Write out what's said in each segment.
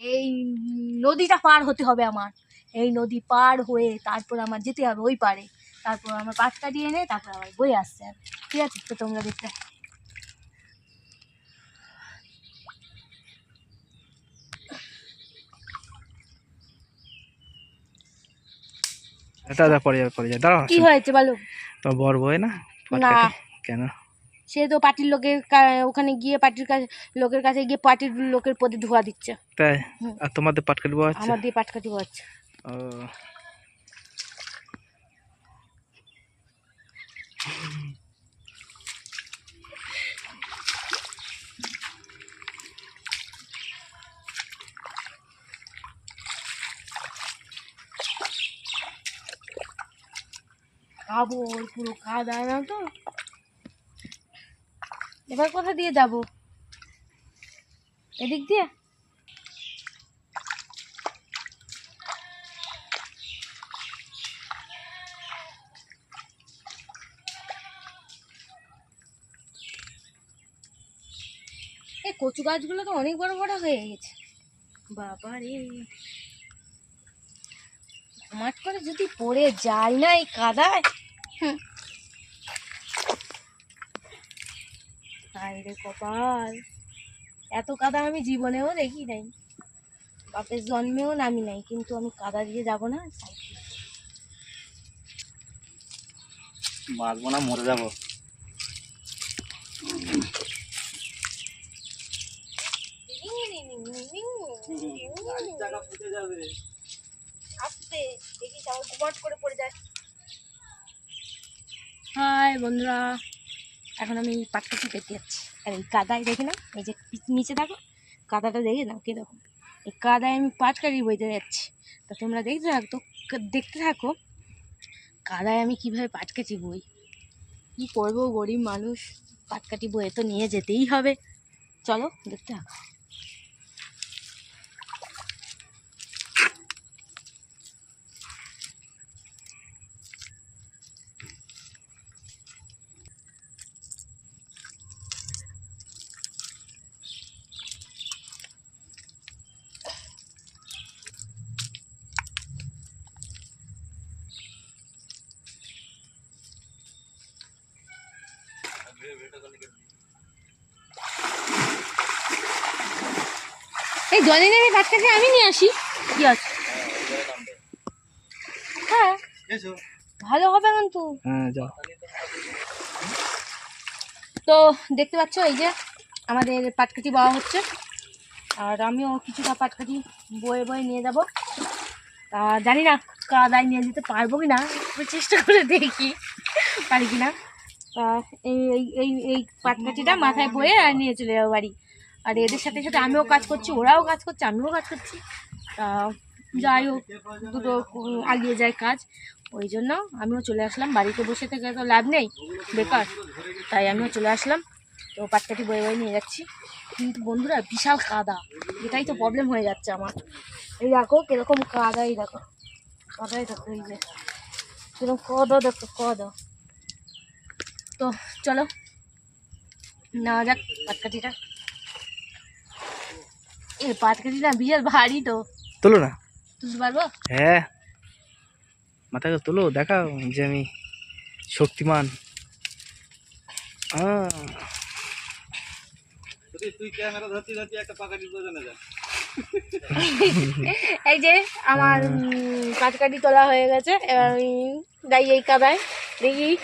এই নদীটা পার হতে হবে আমার। এই নদী পার হয়ে তারপর আমার যেতে হবে ওই পারে তারপর আমার পাট কাটিয়ে এনে তারপর আবার বয়ে আসতে হবে। ঠিক আছে তো তোমরা দেখতে দাদা পরে যাবে পরে যাবে। দাঁড়াও কি হয়েছে বলো? তোমার বর বই না। কেন? সে তো পার্টির লোকের ওখানে গিয়ে পার্টির কাছে লোকের কাছে গিয়ে পার্টির লোকের পদে ধোয়া দিচ্ছে। তাই? আর তোমাদের পাট কাটবো আচ্ছা আমার দিয়ে পাট কাটি হচ্ছে ও। খাব ওই পুরো খাওয়া দাওয়া না তো। এবার কোথা দিয়ে যাব? এদিক দিয়ে? এই কচু গাছগুলো তো অনেক বড় বড় হয়ে গেছে। বাবা রে মাঠ করে যদি পড়ে যায় না এই কাদায়, হুম। হায় রে কপাল। এত কাদা আমি জীবনেও দেখি নাই। বাপের জন্মেও নামি নাই কিন্তু আমি কাদা দিয়ে যাব না? বাঁচবো না মরে যাব। আস্তে দেখি সবাই ঘুমাট করে পড়ে যায়। হাই বন্ধুরা এখন আমি এই পাটকাঠি পেতে যাচ্ছি আর এই কাদায় দেখে না এই যে নিচে থাকো কাদাটা দেখে নাও, কে দেখো। এই কাদায় আমি পাটকাঠি বইতে যাচ্ছি। তা তোমরা দেখতে থাকো, তো দেখতে থাকো কাদায় আমি কীভাবে পাটকাঠি বই। কী করব, গরিব মানুষ পাটকাটি বইয়ে তো নিয়ে যেতেই হবে। চলো, দেখতে থাকো। জলে নেমে পাটকাঠি আমি নিয়ে আসি। কি আছে? হ্যাঁ ভালো হবে কিন্তু। হ্যাঁ যাও। তো দেখতে পাচ্ছ এই যে আমাদের পাটকাঠি বাওয়া হচ্ছে। আর আমিও কিছুটা পাটকাঠি বয়ে বয়ে নিয়ে যাব। তা জানি না কাদায় নিয়ে যেতে পারব কি না চেষ্টা করে দেখি পারি কি না। তা এই এই এই এই পাটকাঠিটা মাথায় বয়ে আর নিয়ে চলে যাব বাড়ি। আর এদের সাথে সাথে আমিও কাজ করছি, ওরাও কাজ করছে, আমিও কাজ করছি। যাই হোক, দুটো আগিয়ে যায় কাজ। ওই জন্য আমিও চলে আসলাম, বাড়িতে বসে থেকে তো লাভ নেই, বেকার। তাই আমিও চলে আসলাম, তো পাটকাঠি বয়ে বয়ে নিয়ে যাচ্ছি। কিন্তু বন্ধুরা, বিশাল কাদা, এটাই তো প্রবলেম হয়ে যাচ্ছে আমার। এই দেখো কীরকম কাদাই দেখো কাদাই দেখো, এই যে। কীরকম কদা, দেখো কদা। তো চলো, নেওয়া যাক পাটকাঠিটা। এই পাটকাঠিটা বিশাল ভারী তো। তোলো না। তুলতে পারব? হ্যাঁ। মাথাকে তোলো দেখাও যে আমি শক্তিমান। এই যে আমার কাটকাটি তোলা হয়ে গেছে। এবার আমি যাই এই কাদায় দেখি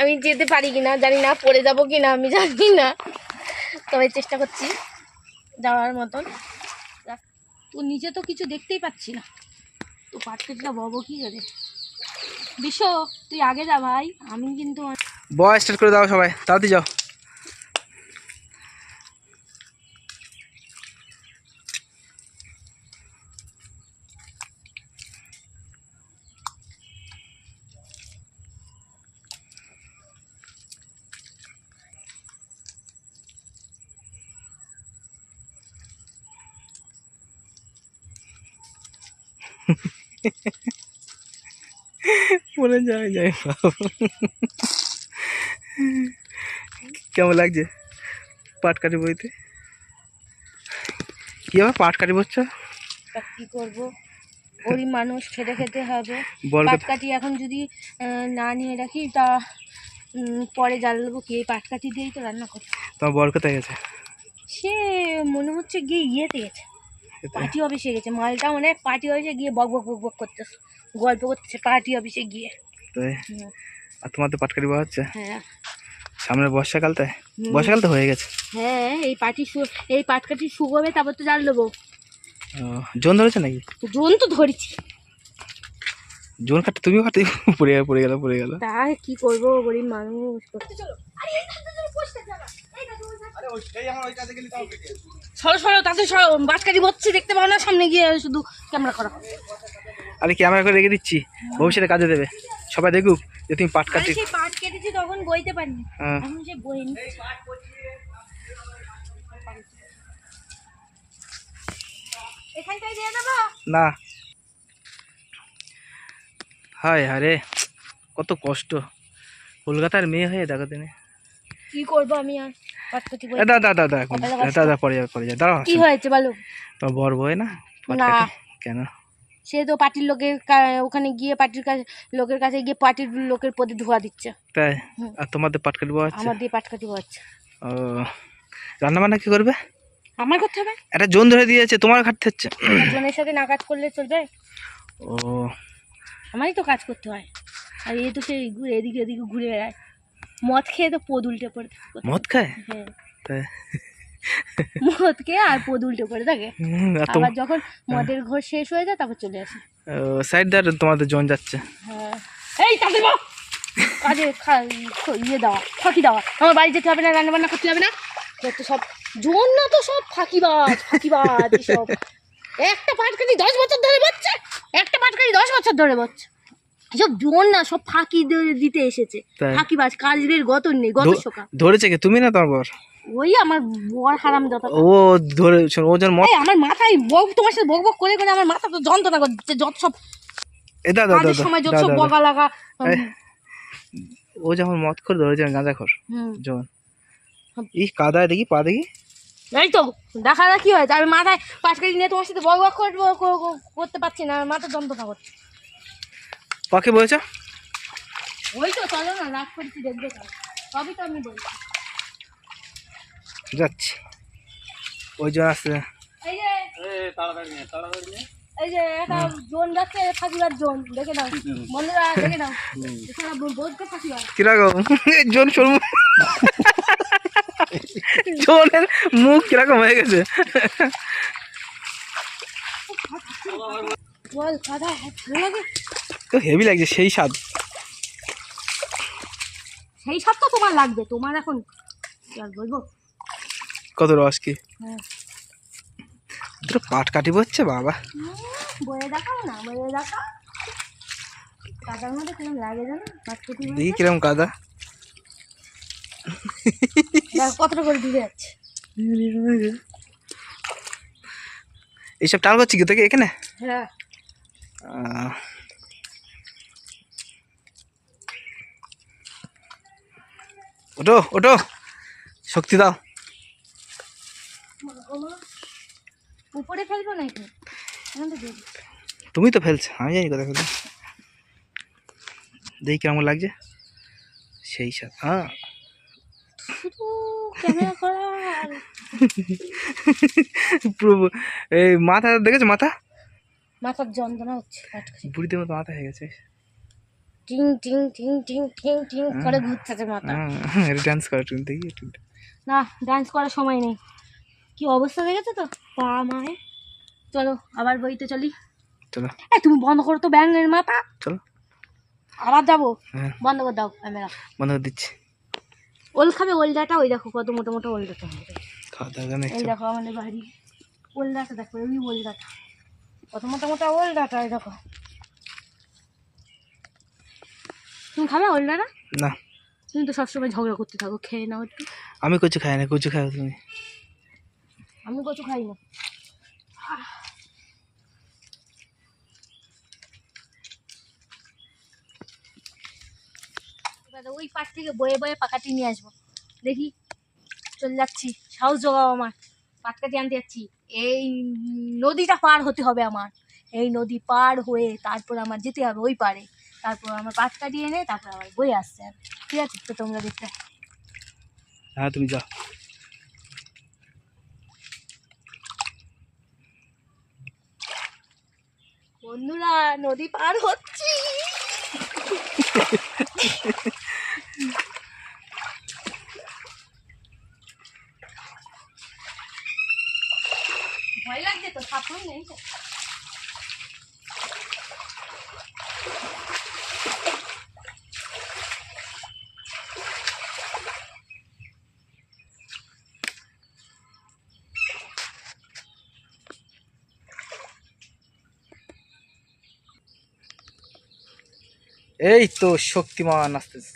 আমি যেতে পারি কিনা জানি না পড়ে যাব কিনা আমি জানি না। তবে চেষ্টা করছি যাওয়ার মতন। তো নিচে তো কিছু দেখতেই পাচ্ছি না। তো পাটকেটটা ববো কি করে? বিশ্ব তুই আগে যা ভাই, আমি কিন্তু বয় স্টার্ট করে দাও সবাই, তাড়াতাড়ি যাও। বলে যাই যাই কেমন লাগছে পাট কাটি বইতে? কি আবার পাট কাটি বসছ? কি করব? গরিব মানুষ খেতে খেতে হবে। বল পাটকাঠি এখন যদি না নিয়ে রাখি তা পরে জ্বালাবো কি এই পাটকাঠি দিয়েই তো রান্না করি তোমার বর কোথায় গেছে? সে মনে হচ্ছে গিয়ে ইয়েতে গেছে। পার্টি অফিসে গেছে মালটা মনে হয় পার্টি অফিসে গিয়ে বক বক বক বক করতেছে গল্প করতেছে পার্টি অফিসে গিয়ে। তাই? আর তোমার তো পাটকারি বা হচ্ছে? হ্যাঁ। সামনে বর্ষাকালতে? বর্ষাকালতে বর্ষাকাল তো হয়ে গেছে? হ্যাঁ এই পার্টি এই পাটকাটি শুকোবে তারপর তো জাল দেবো। জোন ধরেছে নাকি? জোন তো ধরেছি। জোন কাটতে তুমিও কাটতে পড়ে গেল পড়ে গেল পড়ে গেল। তা কি করব গরিব মানুষ। সরো সরো তাতে সরো বাটকাটি বসছে দেখতে পাও না সামনে গিয়ে শুধু ক্যামেরা করা। আরে ক্যামেরা করে রেখে দিচ্ছি ভবিষ্যতে কাজে দেবে। সবাই দেখুক যে তুমি পাট কাটি পাট কেটেছি তখন বইতে পারিনি। হ্যাঁ। এখন যে বইনি এখানটায় দিয়ে দেবো? না। হায় হারে কত কষ্ট। কলকাতার মেয়ে হয়ে দেখো তুমি। কি করব আমি আর? পাটকাটি দাদা দাদা কপালে দাদা পরে যাবে পরে যাবে। দাঁড়াও কি হয়েছে বলো? তোমার বর বয় না? না। কেন? সে তো পার্টির লোকের ওখানে গিয়ে পার্টির কাছে লোকের কাছে গিয়ে পার্টির লোকের পদে ধোয়া দিচ্ছে। তাই? আর তোমাদের পাট কাটবো হচ্ছে আমার দিয়ে পাটকাটি হচ্ছে ও রান্না বান্না কি করবে? আমার করতে হবে? একটা জোন ধরে দিয়েছে তোমার খাটতে হচ্ছে। জনের সাথে না কাজ করলে চলবে? ও আমারই তো কাজ করতে হয়। আর এ তো সেই ঘুরে এদিকে এদিকে ঘুরে বেড়ায়। মদ খেয়ে তো পদ উল্টে পড়ে মদ খায়? হ্যাঁ। মদ খেয়ে আর পদ উল্টে পড়ে থাকে। আবার যখন মদের ঘর শেষ হয়ে যায় তারপর চলে আসে। সাইড দার তোমাদের জোন যাচ্ছে। হ্যাঁ। এই তাদের বাপ! কাজে ইয়ে দেওয়া ফাঁকি দেওয়া। আমার বাড়ি যেতে হবে না রান্না বান্না করতে হবে না। তো সব জোন না তো সব ফাঁকিবাজ ফাঁকিবাজ সব একটা পাটকারি দশ বছর ধরে বচ্ছে একটা পাটকারি দশ বছর ধরে বচ্ছে। সব জোন না সব ফাঁকি দিতে এসেছে। তাই? ফাঁকিবাজ কাজের গত নেই গত সকাল ধরেছে কি? তুমি না তোমার বর? ওই আমার বর হারাম যত ও ধরে ও যেন আমার মাথায় বক তোমার সাথে বক বক করে করে আমার মাথা তো যন্ত্রণা করছে যত সব এ দাদা দাদা সময় যত সব বকা লাগা ও যখন মদ করে ধরেছে গাঁজা খর। হুম। এই কাদায় দেখি পা দেখি। এই তো দেখা যাক কি হয়েছে আমি মাথায় পাঁচ কেজি নিয়ে তোমার সাথে বক করতে পারছি না মাথা যন্ত্রণা করছে। কাকে বলেছ? ওই তো চলো না রাগ করছি দেখবে তো সবই তো আমি বলছি। যাচ্ছি। ওই জন আসছে এই যে এই যে একটা জোন যাচ্ছে ফাঁকিবার জোন দেখে নাও। বন্ধুরা দেখে এখানে বলতে ফাঁকিবার কীরকম এই জন শর্মা জনের মুখ কীরকম হয়ে গেছে? তো হেভি লাগছে সেই স্বাদ। সেই স্বাদ তো তোমার লাগবে তোমার এখন কি আর বলব? কত রস কি? হ্যাঁ। পাট কাটিব হচ্ছে বাবা। বয়ে দেখাও না বয়ে দেখাও। কাদার মধ্যে কেমন লাগে জানো? দেখি কীরকম কাদা। কতটা করে দিতে যাচ্ছে এইসব টাল করছি কি তোকে এখানে? হ্যাঁ। ওটো ওটো শক্তি দাও। উপরে ফেলব নাকি। তুমি তো ফেলছো আমি জানি কথা ফেলছো দেখি কেমন লাগছে। সেই স্বাদ হ্যাঁ। শুধু ক্যামেরা করা পুরো এই মাথা দেখেছ মাথা? মাথার যন্ত্রণা হচ্ছে বুড়িদের মতো মাথা হয়ে গেছে। টিং টিং টিং টিং টিং টিং করে ঘুরতেছে মাথা। ডান্স করে দেখি একটু না ডান্স করার সময় নেই। কি অবস্থা দেখেছ তো? পা মায়ে চলো আবার বইতে চলি। চলো। তুমি বন্ধ করো তো ব্যাঙের মাথা। চলো। আবার যাব। হ্যাঁ। বন্ধ করে দাও ক্যামেরা। বন্ধ করে দিচ্ছি। ওল খাবে ওলদাটা ওই দেখো কত মোটো মোটো খাওয়া দাওয়া এই দেখো আমাদের বাড়ি। ওলদাটা দেখো ওই ওলদাটা কত মোটা মোটা ওলদাটা এই দেখো। তুমি খাবে ওলদাটা না। তুমি তো সবসময় ঝগড়া করতে থাকো খেয়ে নাও একটু। আমি কচু খাই না কচু খাও তুমি। আমি কচু খাই না। এবারে ওই পাশ থেকে বয়ে বয়ে পাকাটি নিয়ে আসব। দেখি চলে যাচ্ছি। সাহস জোগাও আমার। পাটকাটি আনতে যাচ্ছি। এই নদীটা পার হতে হবে আমার। এই নদী পার হয়ে তারপর আমার যেতে হবে ওই পারে। তারপর আমার পাট কাটিয়ে এনে তারপর আমার বই আসতে হবে। ঠিক আছে তো তোমরা দেখতে হ্যাঁ তুমি যাও। বন্ধুরা নদী পার হচ্ছি। ভয় লাগছে তো সাপন নেই তো এই তো শক্তিমান আসতেছে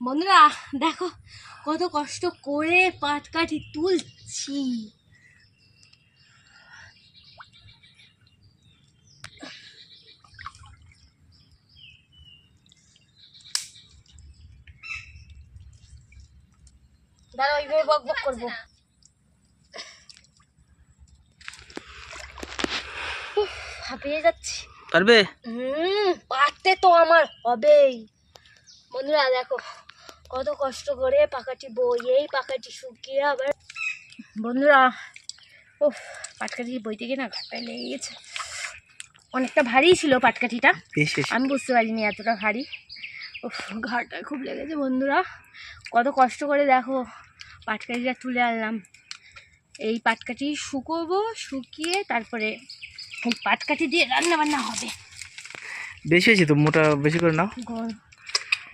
বন্ধুরা দেখো কত কষ্ট করে পাট কাঠি তুলছি। দাঁড়া ওইভাবে বক বক করব। উফ, হাঁপিয়ে যাচ্ছি। পারবে? হুম পারতে তো আমার হবেই। বন্ধুরা দেখো কত কষ্ট করে পাকাটি বই এই পাকাটি শুকিয়ে আবার বন্ধুরা ও পাটকাঠি বইতে গিয়ে না ঘাটায় লেগে গেছে অনেকটা ভারী ছিল পাটকাঠিটা। আমি বুঝতে পারিনি এতটা ভারী। ও ঘাটায় খুব লেগেছে বন্ধুরা। কত কষ্ট করে দেখো পাটকাঠিটা তুলে আনলাম। এই পাটকাঠি শুকোবো শুকিয়ে তারপরে এই পাটকাঠি দিয়ে রান্না বান্না হবে। বেশি হয়েছে তো মোটা বেশি করে নাও।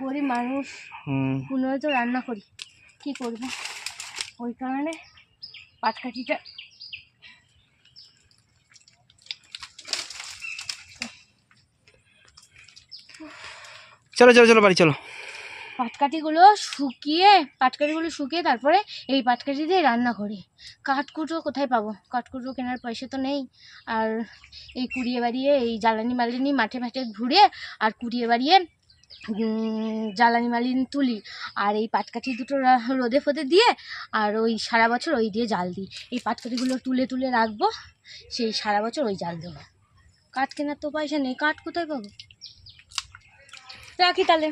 গরিব মানুষ পুনরায় তো রান্না করি। কি করব? ওই কারণে পাটকাঠিটা চলো চলো চলো বাড়ি চলো। পাটকাঠিগুলো শুকিয়ে পাটকাঠিগুলো শুকিয়ে তারপরে এই পাটকাঠি দিয়ে রান্না করি। কাঠকুটো কোথায় পাবো? কাঠকুটো কেনার পয়সা তো নেই। আর এই কুড়িয়ে বাড়িয়ে এই জ্বালানি মালিনি মাঠে মাঠে ঘুরে আর কুড়িয়ে বাড়িয়ে জ্বালানি মালিন তুলি আর এই পাটকাঠি দুটো রোদে ফোদে দিয়ে আর ওই সারা বছর ওই দিয়ে জাল দিই। এই পাটকাঠিগুলো তুলে তুলে রাখব, সেই সারা বছর ওই জাল দেবো। কাঠ কেনার তো পয়সা নেই, কাঠ কোথায় পাবো? রাখি তাহলে।